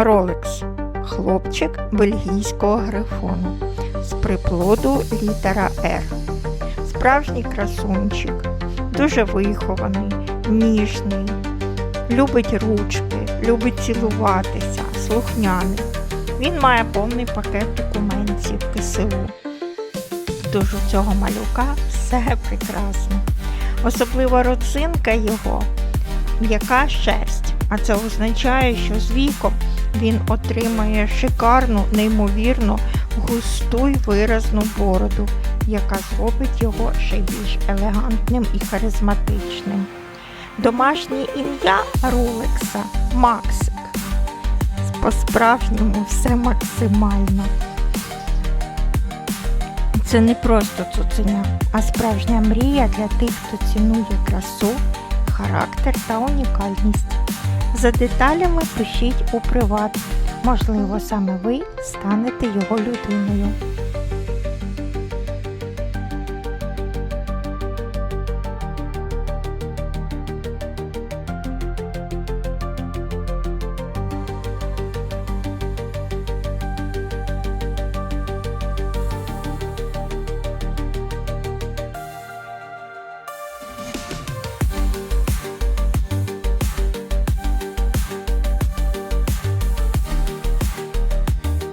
Ролекс. Хлопчик бельгійського грифону. З приплоду літера Р. Справжній красунчик. Дуже вихований, ніжний, любить ручки, любить цілуватися, слухняний. Він має повний пакет документів КСУ. Тож у цього малюка все прекрасно. Особливо родзинка його м'яка шерсть, а це означає, що з віком він отримає шикарну, неймовірно густу й виразну бороду, яка зробить його ще більш елегантним і харизматичним. Домашнє ім'я Ролекса Максик. По-справжньому все максимально. Це не просто цуценя, а справжня мрія для тих, хто цінує красу, характер та унікальність. За деталями пишіть у приват. Можливо, саме ви станете його людиною.